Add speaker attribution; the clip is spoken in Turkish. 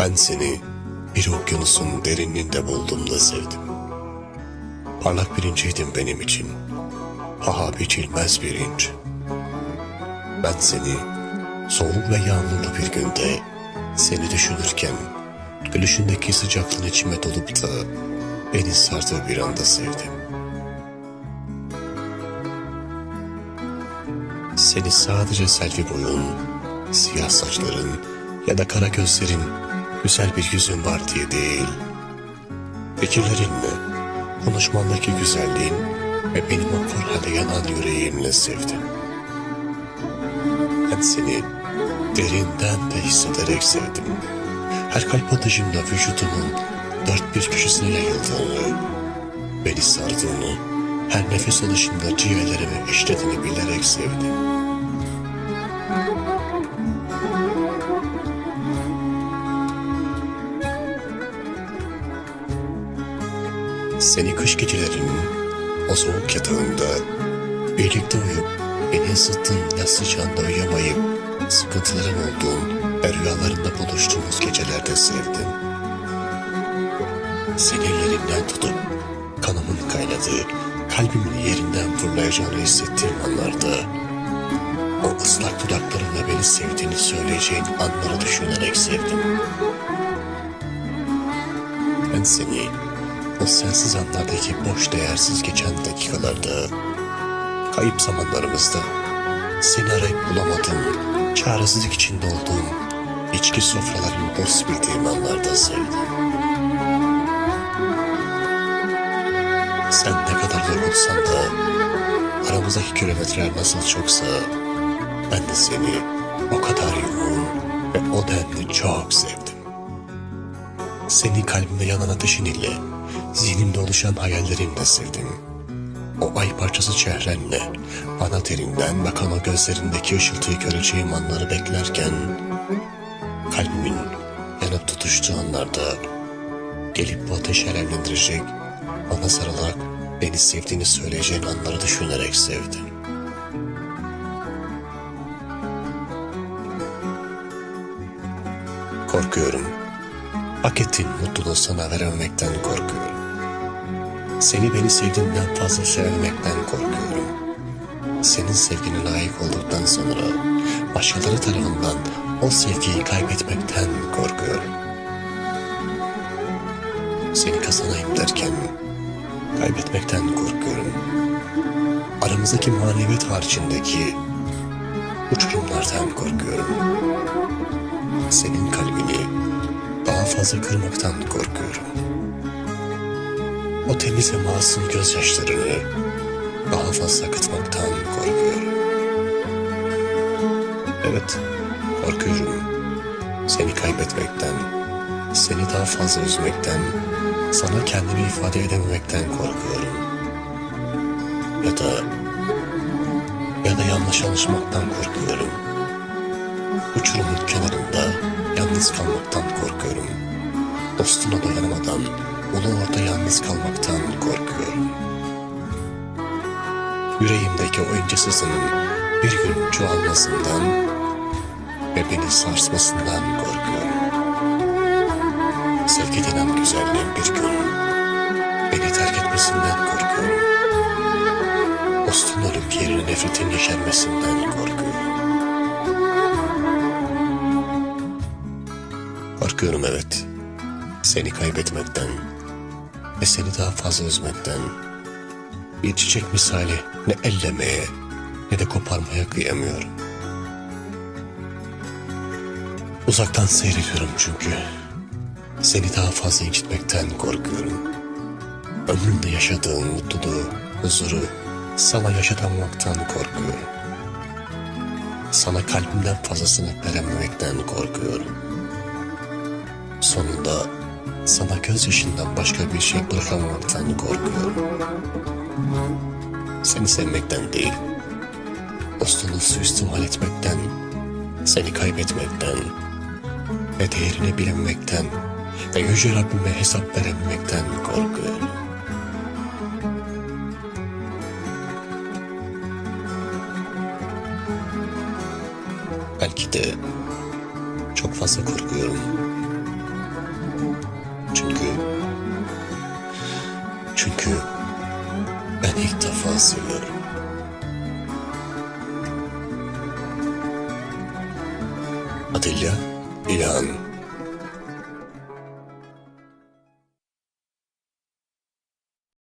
Speaker 1: Ben seni bir okyanusun derinliğinde buldum da sevdim. Parlak birinciydin benim için. Paha biçilmez bir inç. Ben seni soğuk ve yağmurlu bir günde seni düşünürken gülüşündeki sıcaklığın içime dolup da beni sardığı bir anda sevdim. Seni sadece selvi boyun, siyah saçların ya da kara gözlerin, güzel bir yüzün var diye değil. Fikirlerinle, konuşmandaki güzelliğin ve benim o korhada yanan yüreğimle sevdim. Ben seni derinden de hissederek sevdim. Her kalp atışımda vücudumun dört bir köşesine yayıldığını, beni sardığını, her nefes alışında ciğerlerime işlediğini bilerek sevdim. Seni kış gecelerinin o soğuk yatağında birlikte uyup beni ısıttığın yaz sıcağında uyuyamayıp sıkıntılarım olduğun ve rüyalarında buluştuğumuz gecelerde sevdim. Seni ellerinden tutup kanımın kaynadığı, kalbimin yerinden fırlayacağını hissettiğim anlarda o ıslak dudaklarınla beni sevdiğini söyleyeceğin anları düşünerek sevdim. Ben seni o sensiz anlardaki boş değersiz geçen dakikalarda, kayıp zamanlarımızda seni arayıp bulamadım, çaresizlik içinde olduğum, içki sofralarını boş bildiğim anlarda sevdim. Sen ne kadar yorulsan da, aramızdaki kilometreler nasıl çoksa, ben de seni o kadar yoğun ve o denli çok sevdim. Seni kalbimde yanan ateşin ile, zihnimde oluşan hayallerinle sevdim. O ay parçası çehrenle, bana derinden bakan o gözlerindeki ışıltıyı göreceğim anları beklerken, kalbimin yanıp tutuştuğu anlarda, gelip bu ateşi alevlendirecek, bana sarılarak beni sevdiğini söyleyeceğin anları düşünerek sevdim. Korkuyorum. Hak ettiğin mutluluğu sana verememekten korkuyorum. Seni beni sevdiğinden fazla sevmekten korkuyorum. Senin sevgine layık olduktan sonra başkaları tarafından o sevgiyi kaybetmekten korkuyorum. Seni kazanayım derken kaybetmekten korkuyorum. Aramızdaki maneviyat haricindeki uçurumlardan korkuyorum. Senin kalbini fazla kırmaktan korkuyorum. O temiz ve masum gözyaşlarını daha fazla akıtmaktan korkuyorum. Evet, korkuyorum. Seni kaybetmekten, seni daha fazla üzmekten, sana kendimi ifade edememekten korkuyorum. Ya da, ya da yanlış alışmaktan korkuyorum. Uçurumun kenarında yalnız kalmaktan korkuyorum. Dostuna dayanamadan ulu orada yalnız kalmaktan korkuyorum. Yüreğimdeki o ince sızının bir gün çoğalmasından ve beni sarsmasından korkuyorum. Sevgi denen güzelliğin bir gün beni terk etmesinden korkuyorum. Dostun ölüp yerine nefretin yeşermesinden korkuyorum. Korkuyorum evet. Seni kaybetmekten ve seni daha fazla üzmekten. Bir çiçek misali ne ellemeye ne de koparmaya kıyamıyorum. Uzaktan seyrediyorum çünkü. Seni daha fazla incitmekten korkuyorum. Ömrümde yaşadığın mutluluğu, huzuru sana yaşatamaktan korkuyorum. Sana kalbimden fazlasını verememekten korkuyorum. Sonunda sana gözyaşından başka bir şey bırakamamaktan korkuyorum. Seni sevmekten değil, dostunu suistimal etmekten, seni kaybetmekten ve değerini bilememekten ve Yüce Rabbime hesap verememekten korkuyorum. Belki de çok fazla korkuyorum. İlk defa seviyorum. Adilya, İlhan,